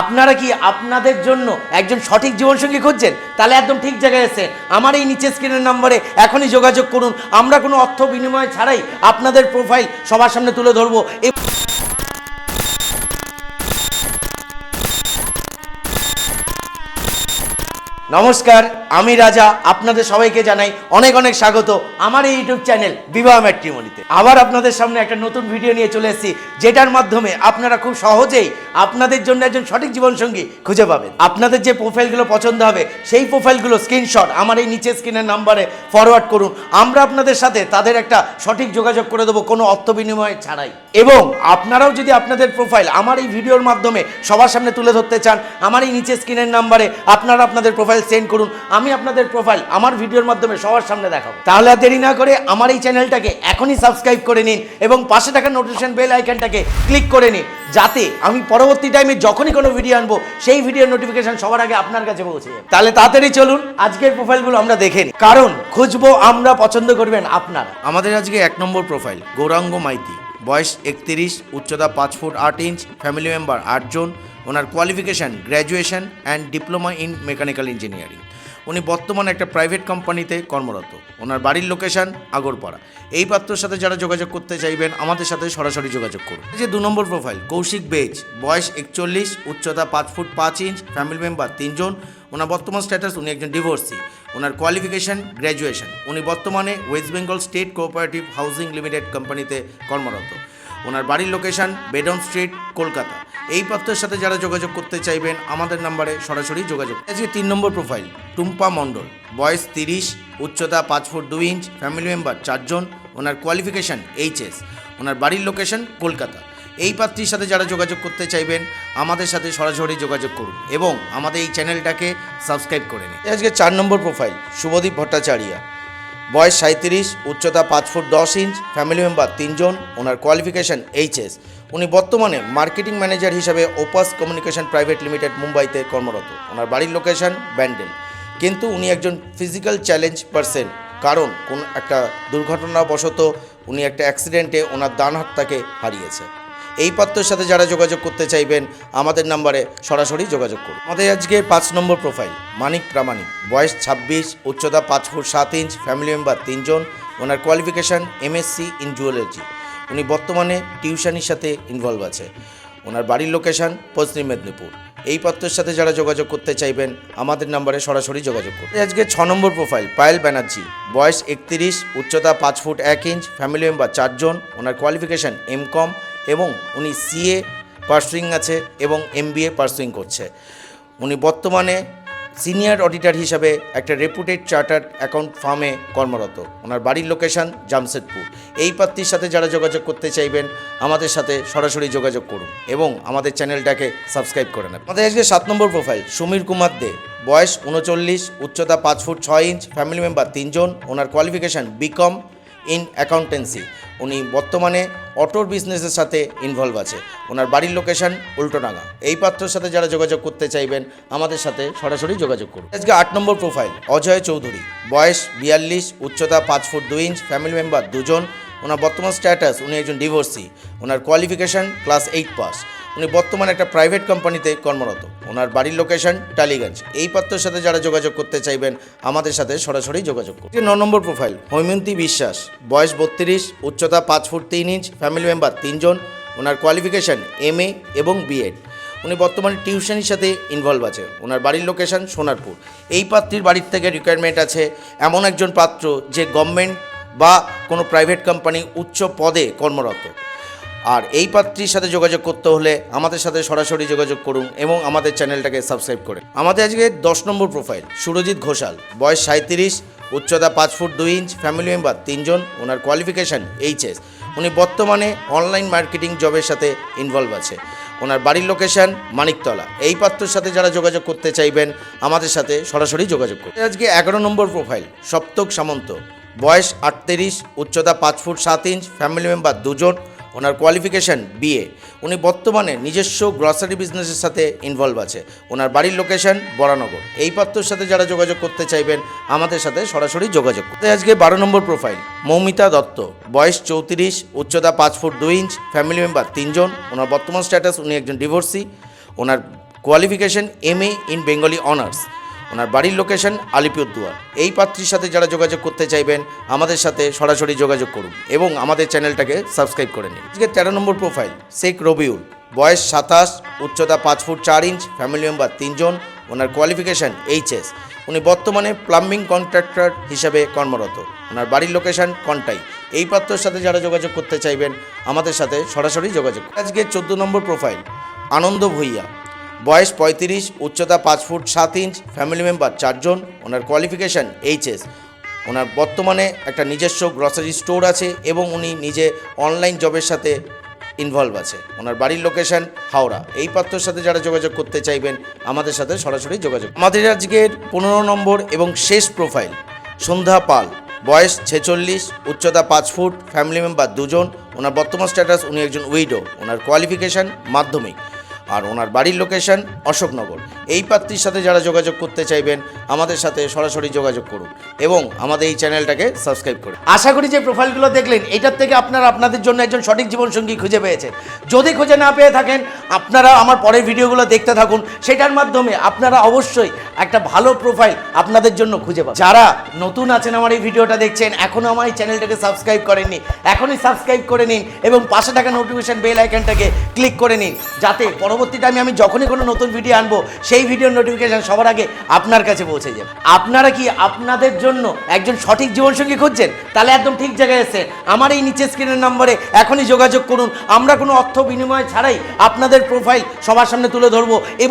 আপনারা কি আপনাদের জন্য একজন সঠিক জীবনসঙ্গী খুঁজছেন? তাহলে একদম ঠিক জায়গায় এসে আমার এই নিচে স্ক্রিনের নম্বরে এখনই যোগাযোগ করুন। আমরা কোনো অর্থ বিনিময় ছাড়াই আপনাদের প্রোফাইল সবার সামনে তুলে ধরবো। নমস্কার, আমি রাজা, আপনাদের সবাইকে জানাই অনেক অনেক স্বাগত আমার এই ইউটিউব চ্যানেল বিবাহ ম্যাট্রিমনিতে। আবার আপনাদের সামনে একটা নতুন ভিডিও নিয়ে চলে এসেছি, যেটার মাধ্যমে আপনারা খুব সহজেই আপনাদের জন্য একজন সঠিক জীবনসঙ্গী খুঁজে পাবেন। আপনাদের যে প্রোফাইলগুলো পছন্দ হবে, সেই প্রোফাইলগুলো স্ক্রিনশট, আমার এই নিচে স্ক্রিনের নাম্বারে ফরওয়ার্ড করুন। আমরা আপনাদের সাথে তাদের একটা সঠিক যোগাযোগ করে দেবো, কোনো অর্থ বিনিময় ছাড়াই। এবং আপনারাও যদি আপনাদের প্রোফাইল আমার এই ভিডিওর মাধ্যমে সবার সামনে তুলে ধরতে চান, আমার এই নিচে স্ক্রিনের নাম্বারে আপনারা আপনাদের প্রোফাইল সেন্ড করুন। আমি আপনাদের প্রোফাইল আমার ভিডিওর মাধ্যমে সবার সামনে দেখাবো। তাহলে আর দেরি না করে আমার এই চ্যানেলটাকে এখনই সাবস্ক্রাইব করে নিন এবং পাশে থাকা নোটিফিকেশন বেল আইকনটাকে ক্লিক করে নিন, যাতে আমি পরবর্তী টাইমে যখনই কোনো ভিডিও আনব, সেই ভিডিওর নোটিফিকেশন সবার আগে আপনার কাছে পৌঁছে যাবে। তাহলে তাড়াতাড়ি চলুন, আজকের প্রোফাইলগুলো আমরা দেখে নিই। কারণ খুঁজবো আমরা পছন্দ করবেন আপনারা। আমাদের আজকে এক নম্বর প্রোফাইল গৌরাঙ্গ মাইতি। বয়স একত্রিশ, উচ্চতা পাঁচ ফুট আট ইঞ্চ ফ্যামিলি মেম্বার আটজন ওনার qualification graduation and diploma in mechanical engineering উনি বর্তমানে একটা প্রাইভেট কোম্পানিতে কর্মরত। ওনার বাড়ির লোকেশন আগরপাড়া। এই পাত্রর সাথে যারা যোগাযোগ করতে চাইবেন, আমাদের সাথে সরাসরি যোগাযোগ করুন। যে দু নম্বর প্রোফাইল কৌশিক বেজ, বয়স একচল্লিশ, উচ্চতা পাঁচ ফুট পাঁচ ইঞ্চ ফ্যামিলি মেম্বার তিনজন। ওনার বর্তমান স্ট্যাটাস উনি একজন ডিভোর্সি ওনার কোয়ালিফিকেশন গ্র্যাজুয়েশন উনি বর্তমানে West Bengal state cooperative housing limited কোম্পানিতে কর্মরত। ওনার বাড়ির লোকেশন বেডন স্ট্রিট কলকাতা। এই পাত্রের সাথে যারা যোগাযোগ করতে চাইবেন, আমাদের নাম্বারে সরাসরি যোগাযোগ আজকে তিন নম্বর প্রোফাইল টুম্পা মণ্ডল। বয়স তিরিশ, উচ্চতা পাঁচ ফুট দুই ইঞ্চ ফ্যামিলি মেম্বার চারজন, ওনার কোয়ালিফিকেশন এইচএস ওনার বাড়ির লোকেশন কলকাতা। এই পাত্রীর সাথে যারা যোগাযোগ করতে চাইবেন, আমাদের সাথে সরাসরি যোগাযোগ করুন এবং আমাদের এই চ্যানেলটাকে সাবস্ক্রাইব করে নিন। আজকে চার নম্বর প্রোফাইল শুভদীপ ভট্টাচার্য। বয়স সাঁত্রিশ উচ্চতা পাঁচ ফুট দশ ইঞ্চ ফ্যামিলি মেম্বার তিনজন, ওনার কোয়ালিফিকেশন এইচএস উনি বর্তমানে মার্কেটিং ম্যানেজার হিসাবে ওপাস কমিউনিকেশন প্রাইভেট লিমিটেড মুম্বাইতে কর্মরত। ওনার বাড়ির লোকেশন ব্যান্ডেল। কিন্তু উনি একজন ফিজিক্যাল চ্যালেঞ্জ পারসন কারণ কোন একটা দুর্ঘটনাবশত উনি একটা অ্যাক্সিডেন্টে ওনার ডান হাতটাকে হারিয়েছে। এই পাত্রের সাথে যারা যোগাযোগ করতে চাইবেন, আমাদের নাম্বারে সরাসরি যোগাযোগ করুন। আমাদের আজকে পাঁচ নম্বর প্রোফাইল মানিক প্রামাণিক। বয়স ছাব্বিশ, উচ্চতা পাঁচ ফুট সাত ইঞ্চ ফ্যামিলি মেম্বার তিনজন। ওনার কোয়ালিফিকেশান এমএসসি ইন জুয়েলারি উনি বর্তমানে টিউশনির সাথে ইনভলভ আছে। ওনার বাড়ির লোকেশন পশ্চিম মেদিনীপুর। এই পত্রের সাথে যারা যোগাযোগ করতে চাইবেন, আমাদের নাম্বারে সরাসরি যোগাযোগ করুন। আজকে ছ নম্বর প্রোফাইল পায়েল ব্যানার্জি। বয়স একত্রিশ, উচ্চতা পাঁচ ফুট এক ইঞ্চ ফ্যামিলি মেম্বার চারজন। ওনার কোয়ালিফিকেশান এম কম এবং উনি সিএ পার্সুইং আছে এবং এমবিএ পার্সুইং করছে। উনি বর্তমানে সিনিয়র অডিটর হিসাবে একটা রেপুটেড চার্টার্ড অ্যাকাউন্ট ফার্মে কর্মরত। ওনার বাড়ির লোকেশন জামশেদপুর। এই পাত্রীর সাথে যারা যোগাযোগ করতে চাইবেন, আমাদের সাথে সরাসরি যোগাযোগ করুন এবং আমাদের চ্যানেলটাকে সাবস্ক্রাইব করে নেন আমাদের আজকে সাত নম্বর প্রোফাইল, সমীর কুমার দে। বয়স উনচল্লিশ, উচ্চতা পাঁচ ফুট ছয় ইঞ্চ, ফ্যামিলি মেম্বার তিনজন। ওনার কোয়ালিফিকেশান বিকম ইন অ্যাকাউন্টেন্সি উনি বর্তমানে অটোর বিজনেসের সাথে ইনভলভ আছে। ওনার বাড়ির লোকেশন উল্টোডাঙ্গা এই পাত্রর সাথে যারা যোগাযোগ করতে চাইবেন, আমাদের সাথে সরাসরি যোগাযোগ করুন। আজকে আট নম্বর প্রোফাইল অজয় চৌধুরী। বয়স বিয়াল্লিশ, উচ্চতা পাঁচ ফুট দুই ইঞ্চ ফ্যামিলি মেম্বার দুজন। ওনার বর্তমান স্ট্যাটাস উনি একজন ডিভোর্সি ওনার কোয়ালিফিকেশান ক্লাস এইট পাস উনি বর্তমানে একটা প্রাইভেট কোম্পানিতে কর্মরত। ওনার বাড়ির লোকেশন টালিগঞ্জ। এই পাত্রের সাথে যারা যোগাযোগ করতে চাইবেন, আমাদের সাথে সরাসরি যোগাযোগ করুন। ন নম্বর প্রোফাইল হৈমন্তী বিশ্বাস। বয়স বত্রিশ, উচ্চতা পাঁচ ফুট তিন ইঞ্চ ফ্যামিলি মেম্বার তিনজন। ওনার কোয়ালিফিকেশান এম এ এবং বিএড উনি বর্তমানে টিউশনের সাথে ইনভলভ আছে। ওনার বাড়ির লোকেশন সোনারপুর। এই পাত্রীর বাড়ির থেকে রিকোয়ারমেন্ট আছে এমন একজন পাত্র যে গভর্নমেন্ট বা কোনো প্রাইভেট কোম্পানি উচ্চ পদে কর্মরত। আর এই পাত্রীর সাথে যোগাযোগ করতে হলে আমাদের সাথে সরাসরি যোগাযোগ করুন এবং আমাদের চ্যানেলটাকে সাবস্ক্রাইব করে। আমাদের আজকে দশ নম্বর প্রোফাইল সুরজিৎ ঘোষাল। বয়স সাঁত্রিশ উচ্চতা পাঁচ ফুট দুই ইঞ্চ ফ্যামিলি মেম্বার তিনজন, ওনার কোয়ালিফিকেশান এইচএস উনি বর্তমানে অনলাইন মার্কেটিং জবের সাথে ইনভলভ আছে। ওনার বাড়ির লোকেশন মানিকতলা। এই পাত্রের সাথে যারা যোগাযোগ করতে চাইবেন, আমাদের সাথে সরাসরি যোগাযোগ করুন। আজকে এগারো নম্বর প্রোফাইল সপ্তক সামন্ত। বয়স আটত্রিশ, উচ্চতা পাঁচ ফুট সাত ইঞ্চ ফ্যামিলি মেম্বার দুজন ওনার কোয়ালিফিকেশান বিএ উনি বর্তমানে নিজস্ব গ্রসারি বিজনেসের সাথে ইনভলভ আছে। ওনার বাড়ির লোকেশন বরানগর। এই পাত্রর সাথে যারা যোগাযোগ করতে চাইবেন, আমাদের সাথে সরাসরি যোগাযোগ করতে আজকে বারো নম্বর প্রোফাইল মৌমিতা দত্ত। বয়স চৌত্রিশ, উচ্চতা পাঁচ ফুট দুই ইঞ্চ ফ্যামিলি মেম্বার তিনজন। ওনার বর্তমান স্ট্যাটাস উনি একজন divorcee owner qualification M A in Bengali honours ওনার বাড়ির লোকেশন আলিপুরদুয়ার। এই পাত্রীর সাথে যারা যোগাযোগ করতে চাইবেন, আমাদের সাথে সরাসরি যোগাযোগ করুন এবং আমাদের চ্যানেলটাকে সাবস্ক্রাইব করে নিন। আজকে তেরো নম্বর প্রোফাইল শেখ রবিউল। বয়স সাতাশ, উচ্চতা পাঁচ ফুট চার ইঞ্চ ফ্যামিলি মেম্বার তিনজন ওনার কোয়ালিফিকেশান এইচএস উনি বর্তমানে প্লাম্বিং কন্ট্রাক্টর হিসাবে কর্মরত। ওনার বাড়ির লোকেশন কন্টাই। এই পাত্রর সাথে যারা যোগাযোগ করতে চাইবেন, আমাদের সাথে সরাসরি যোগাযোগ। আজকে চোদ্দ নম্বর প্রোফাইল আনন্দ ভুইয়া। বয়স পঁয়ত্রিশ, উচ্চতা পাঁচ ফুট সাত ইঞ্চ ফ্যামিলি মেম্বার চারজন, ওনার কোয়ালিফিকেশান এইচএস ওনার বর্তমানে একটা নিজস্ব গ্রসারি স্টোর আছে এবং উনি নিজে অনলাইন জবের সাথে ইনভলভ আছে। ওনার বাড়ির লোকেশন হাওড়া। এই পাত্রর সাথে যারা যোগাযোগ করতে চাইবেন, আমাদের সাথে সরাসরি যোগাযোগ আমাদের আজকের পনেরো নম্বর এবং শেষ প্রোফাইল সন্ধ্যা পাল। বয়স ছেচল্লিশ, উচ্চতা পাঁচ ফুট ফ্যামিলি মেম্বার দুজন। ওনার বর্তমান স্ট্যাটাস উনি একজন উইডো ওনার কোয়ালিফিকেশান মাধ্যমিক। আর ওনার বাড়ির লোকেশন অশোকনগর। এই পাত্রীর সাথে যারা যোগাযোগ করতে চাইবেন, আমাদের সাথে সরাসরি যোগাযোগ করুন এবং আমাদের এই চ্যানেলটাকে সাবস্ক্রাইব করুন। আশা করি যে প্রোফাইলগুলো দেখলেন, এটার থেকে আপনারা আপনাদের জন্য একজন সঠিক জীবনসঙ্গী খুঁজে পেয়েছেন। যদি খুঁজে না পেয়ে থাকেন, আপনারা আমার পরের ভিডিওগুলো দেখতে থাকুন। সেটার মাধ্যমে আপনারা অবশ্যই একটা ভালো প্রোফাইল আপনাদের জন্য খুঁজে পাবেন যারা নতুন আছেন আমার এই ভিডিওটা দেখছেন এখনও আমার এই চ্যানেলটাকে সাবস্ক্রাইব করেননি, এখনই সাবস্ক্রাইব করে নিন এবং পাশে থাকা নোটিফিকেশন বেল আইকনটাকে ক্লিক করে নিন, যাতে পরবর্তীতে আমি আমি যখনই কোনো নতুন ভিডিও আনব, সেই ভিডিওর নোটিফিকেশন সবার আগে আপনার কাছে পৌঁছে যাবে। আপনারা কি আপনাদের জন্য একজন সঠিক জীবনসঙ্গী খুঁজছেন? তাহলে একদম ঠিক জায়গায় এসেছেন আমার এই নিচে স্ক্রিনের নম্বরে এখনই যোগাযোগ করুন। আমরা কোনো অর্থ বিনিময় ছাড়াই আপনাদের প্রোফাইল সবার সামনে তুলে ধরবো এবং